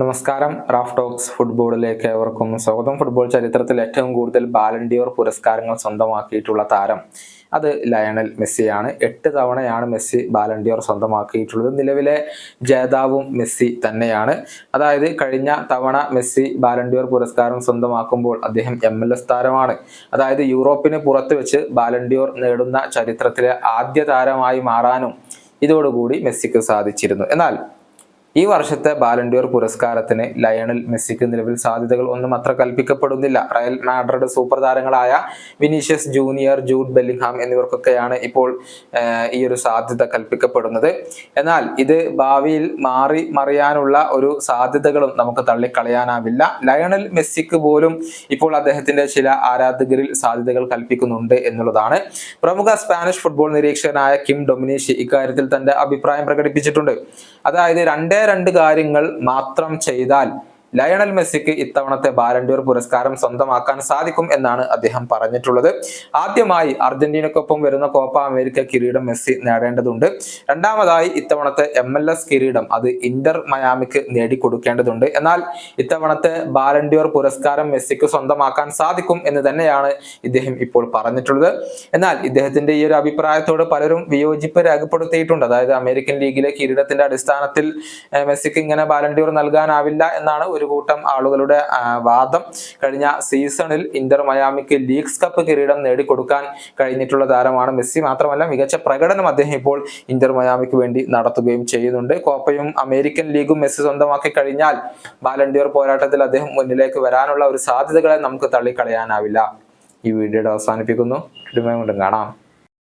നമസ്കാരം. Raf talks ഫുട്ബോളിലേക്ക് ഏവർക്കും സ്വാഗതം. ഫുട്ബോൾ ചരിത്രത്തിൽ ഏറ്റവും കൂടുതൽ ബാലൻഡിയോർ പുരസ്കാരങ്ങൾ സ്വന്തമാക്കിയിട്ടുള്ള താരം അത് ലയണൽ മെസ്സിയാണ്. എട്ട് തവണയാണ് മെസ്സി ബാലൻഡിയോർ സ്വന്തമാക്കിയിട്ടുള്ളത്. നിലവിലെ ജേതാവും മെസ്സി തന്നെയാണ്. അതായത് കഴിഞ്ഞ തവണ മെസ്സി ബാലൻഡിയോർ പുരസ്കാരം സ്വന്തമാക്കുമ്പോൾ അദ്ദേഹം എം എൽ എസ് താരമാണ്. അതായത് യൂറോപ്പിന് പുറത്ത് വെച്ച് ബാലൻഡിയോർ നേടുന്ന ചരിത്രത്തിലെ ആദ്യ താരമായി മാറാനും ഇതോടുകൂടി മെസ്സിക്ക് സാധിച്ചിരുന്നു. എന്നാൽ ഈ വർഷത്തെ ബാലൻഡിയോർ പുരസ്കാരത്തിന് ലയണൽ മെസ്സിക്ക് നിലവിൽ സാധ്യതകൾ ഒന്നും അത്ര കൽപ്പിക്കപ്പെടുന്നില്ല. റയൽ മാഡ്രിഡ് സൂപ്പർ താരങ്ങളായ വിനീഷ്യസ് ജൂനിയർ ജൂഡ് ബെല്ലിംഗ്ഹാം എന്നിവർക്കൊക്കെയാണ് ഇപ്പോൾ ഈ ഒരു സാധ്യത കൽപ്പിക്കപ്പെടുന്നത്. എന്നാൽ ഇത് ഭാവിയിൽ മാറി മറിയാനുള്ള ഒരു സാധ്യതകളും നമുക്ക് തള്ളിക്കളയാനാവില്ല. ലയണൽ മെസ്സിക്ക് പോലും ഇപ്പോൾ അദ്ദേഹത്തിന്റെ ചില ആരാധകരിൽ സാധ്യതകൾ കൽപ്പിക്കുന്നുണ്ട് എന്നുള്ളതാണ്. പ്രമുഖ സ്പാനിഷ് ഫുട്ബോൾ നിരീക്ഷകനായ കിം ഡൊമിനീഷ് ഇക്കാര്യത്തിൽ തന്റെ അഭിപ്രായം പ്രകടിപ്പിച്ചിട്ടുണ്ട്. അതായത് രണ്ടേ രണ്ട് കാര്യങ്ങൾ മാത്രം ചെയ്താൽ ലയണൽ മെസ്സിക്ക് ഇത്തവണത്തെ ബാലൻഡിയർ പുരസ്കാരം സ്വന്തമാക്കാൻ സാധിക്കും എന്നാണ് അദ്ദേഹം പറഞ്ഞിട്ടുള്ളത്. ആദ്യമായി അർജന്റീനക്കൊപ്പം വരുന്ന കോപ്പ അമേരിക്ക കിരീടം മെസ്സി നേടേണ്ടതുണ്ട്. രണ്ടാമതായി ഇത്തവണത്തെ എം എൽ എസ് കിരീടം അത് ഇന്റർ മയാമിക്ക് നേടിക്കൊടുക്കേണ്ടതുണ്ട്. എന്നാൽ ഇത്തവണത്തെ ബാലൻഡ്യൂർ പുരസ്കാരം മെസ്സിക്ക് സ്വന്തമാക്കാൻ സാധിക്കും എന്ന് തന്നെയാണ് ഇദ്ദേഹം ഇപ്പോൾ പറഞ്ഞിട്ടുള്ളത്. എന്നാൽ ഇദ്ദേഹത്തിന്റെ ഈ ഒരു അഭിപ്രായത്തോട് പലരും വിയോജിപ്പ് രേഖപ്പെടുത്തിയിട്ടുണ്ട്. അതായത് അമേരിക്കൻ ലീഗിലെ കിരീടത്തിന്റെ അടിസ്ഥാനത്തിൽ മെസ്സിക്ക് ഇങ്ങനെ ബാലൻഡ്യൂർ നൽകാനാവില്ല എന്നാണ് ഒരു കൂട്ടം ആളുകളുടെ വാദം കഴിഞ്ഞ സീസണിൽ ഇന്റർ മയാമിക്ക് ലീഗ്സ് കപ്പ് കിരീടം നേടിക്കൊടുക്കാൻ കഴിഞ്ഞിട്ടുള്ള താരമാണ് മെസ്സി. മാത്രമല്ല മികച്ച പ്രകടനം അദ്ദേഹം ഇപ്പോൾ ഇന്റർ മയാമിക്ക് വേണ്ടി നടത്തുകയും ചെയ്യുന്നുണ്ട്. കോപ്പയും അമേരിക്കൻ ലീഗും മെസ്സി സ്വന്തമാക്കി കഴിഞ്ഞാൽ ബാലൻഡിയർ പോരാട്ടത്തിൽ അദ്ദേഹം മുന്നിലേക്ക് വരാനുള്ള ഒരു സാധ്യതകളെ നമുക്ക് തള്ളിക്കളയാനാവില്ല. ഈ വീഡിയോയുടെ അവസാനിപ്പിക്കുന്നു. കൊണ്ടും കാണാം.